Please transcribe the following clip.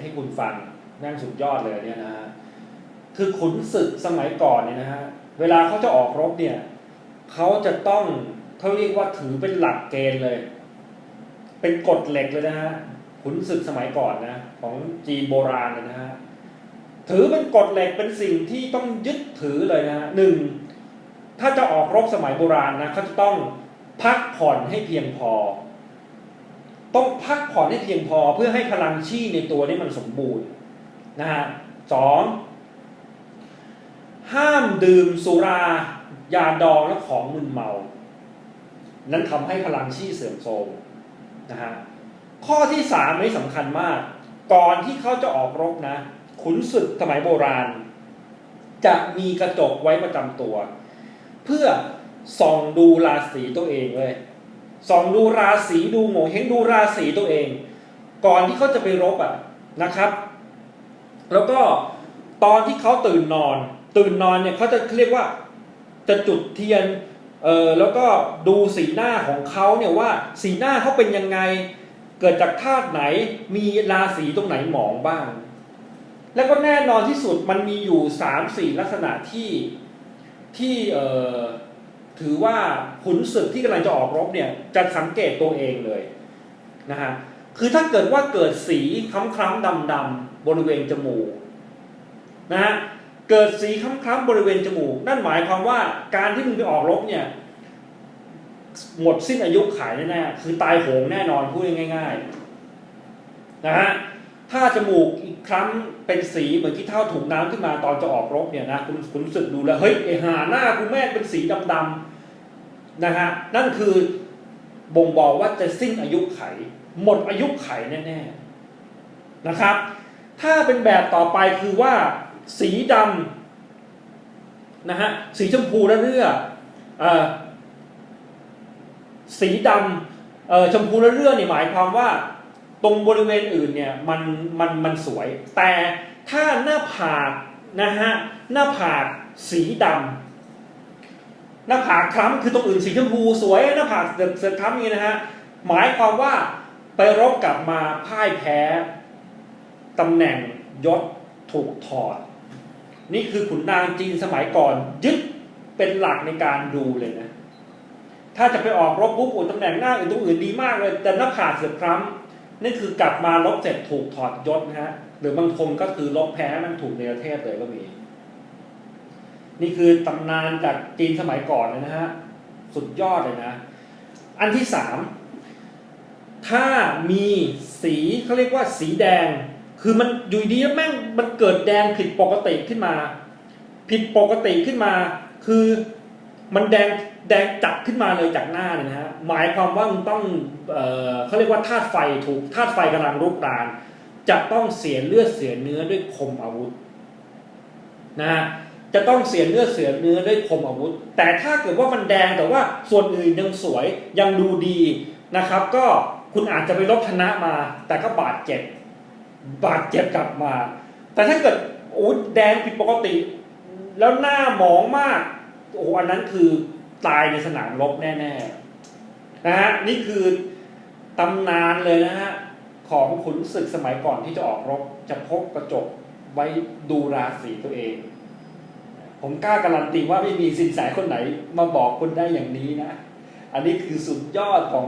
ให้คุณฟังนั่งสุดยอดเลยเนี่ยนะฮะคือขุนศึกสมัยก่อนเนี่ยนะฮะเวลาเขาจะออกรบเนี่ยเขาจะต้องเขาเรียกว่าถือเป็นหลักเกณฑ์เลย เป็นกฎเหล็กเลยนะฮะขุนศึกสมัยก่อนนะของจีนโบราณเลยนะฮะถือเป็นกฎเหล็กเป็นสิ่งที่ต้องยึดถือเลยนะฮะหนึ่งถ้าจะออกรบสมัยโบราณนะเขาจะต้องพักผ่อนให้เพียงพอ ต้องพักผ่อนให้เพียงพอเพื่อให้พลังชีในตัวนี้มันสมบูรณ์นะฮะสองห้ามดื่มสุรายาดองและของมึนเมา นั้นทำให้พลังชีเสื่อมโทรมนะฮะข้อที่สามนี้สำคัญมาก ก่อนที่เขาจะออกรบนะ ขุนศึกสมัยโบราณ จะมีกระจกไว้ประจำตัว เพื่อส่องดูราศีตัวเองเลย ส่องดูราศีดูโงเฮงดูราศีตัวเอง ก่อนที่เขาจะไปรบอะนะครับ แล้วก็ตอนที่เขาตื่นนอน ตื่นนอนเนี่ยเขาจะเรียกว่าจะจุดเทียนเออแล้วก็ดูสีหน้าของเขาเนี่ยว่าสีหน้าเขาเป็นยังไงเกิดจากธาตุไหนมีราศีตรงไหนหมองบ้าง แล้วก็แน่นอนที่สุดมันมีอยู่สามสี่ลักษณะที่ที่เออ ถือว่าขุนศึกที่กำลังจะออกรบเนี่ยจะสังเกตตัวเองเลยนะฮะคือถ้าเกิดว่าเกิดสีคล้ำๆดำๆบริเวณจมูกนะฮะเกิดสีคล้ำๆบริเวณจมูก นั่นหมายความว่าการที่มึงไปออกรบเนี่ยหมดสิ้นอายุขายแน่ๆคือตายโหงแน่นอนพูดง่าย ๆนะฮะ จมูกอีกครั้งเป็นสีเหมือนที่เท่าถุงน้ำขึ้นมาตอนจะออกรบเนี่ยนะคุณคุณรู้สึกดูแล้วเฮ้ยไอหาหน้ากูแม่เป็นสีดำๆนะฮะนั่นคือบ่งบอกว่าจะสิ้นอายุไข หมดอายุไขแน่ๆนะครับ ถ้าเป็นแบบต่อไปคือว่าสีดำนะฮะสีชมพูระเรื่ออสีดำชมพูระเรื่อนี่หมายความว่า ตรงบริเวณอื่นเนี่ยมันมันมันสวย แต่ถ้าหน้าผากนะฮะหน้าผากสีดำหน้าผากคล้ำคือตรงอื่นสีชมพูสวยหน้าผากเสือคล้ำอย่างนี้นะฮะหมายความว่าไปรบกลับมาพ่ายแพ้ตำแหน่งยศถูกถอด นี่คือขุนนางจีนสมัยก่อน ยึดเป็นหลักในการดูเลยนะ ถ้าจะไปออกรบปุ๊บอุ่นตำแหน่งหน้าอื่นตรงอื่นดีมากเลย แต่หน้าผากเสือคล้ำ นี่คือกลับมาลบเสร็จถูกถอดยศนะฮะหรือบางคนก็คือลบแพ้มันถูกเนรเทศเลยก็มี นี่คือตำนานจากจีนสมัยก่อนเลยนะฮะสุดยอดเลยนะ อันที่สามถ้ามีสีเขาเรียกว่าสีแดง คือมันอยู่ดีแม่งมันเกิดแดงผิดปกติขึ้นมา ผิดปกติขึ้นมา คือ มันแดงแดงจัดขึ้นมาเลยจากหน้าเนี่ยนะฮะหมายความว่ามึงต้องเอ่อเขาเรียกว่าธาตุไฟถูกธาตุไฟกำลังรุกราน จะต้องเสียเลือดเสียเนื้อด้วยคมอาวุธนะฮะจะต้องเสียเลือดเสียเนื้อด้วยคมอาวุธ แต่ถ้าเกิดว่ามันแดงแต่ว่าส่วนอื่นยังสวยยังดูดีนะครับ ก็คุณอาจจะไปลบชนะมา แต่ก็บาดเจ็บบาดเจ็บกลับมา แต่ถ้าเกิดโอ้แดงผิดปกติ แล้วหน้าหมองมาก โอ้โหอันนั้นคือตายในสนามรบแน่ๆนะฮะนี่คือตำนานเลยนะฮะของขุนศึกสมัยก่อนที่จะออกรบจะพกกระจกไว้ดูราศีตัวเอง ผมกล้าการันตีว่าไม่มีสินแสคนไหนมาบอกคุณได้อย่างนี้นะ อันนี้คือสุดยอดของ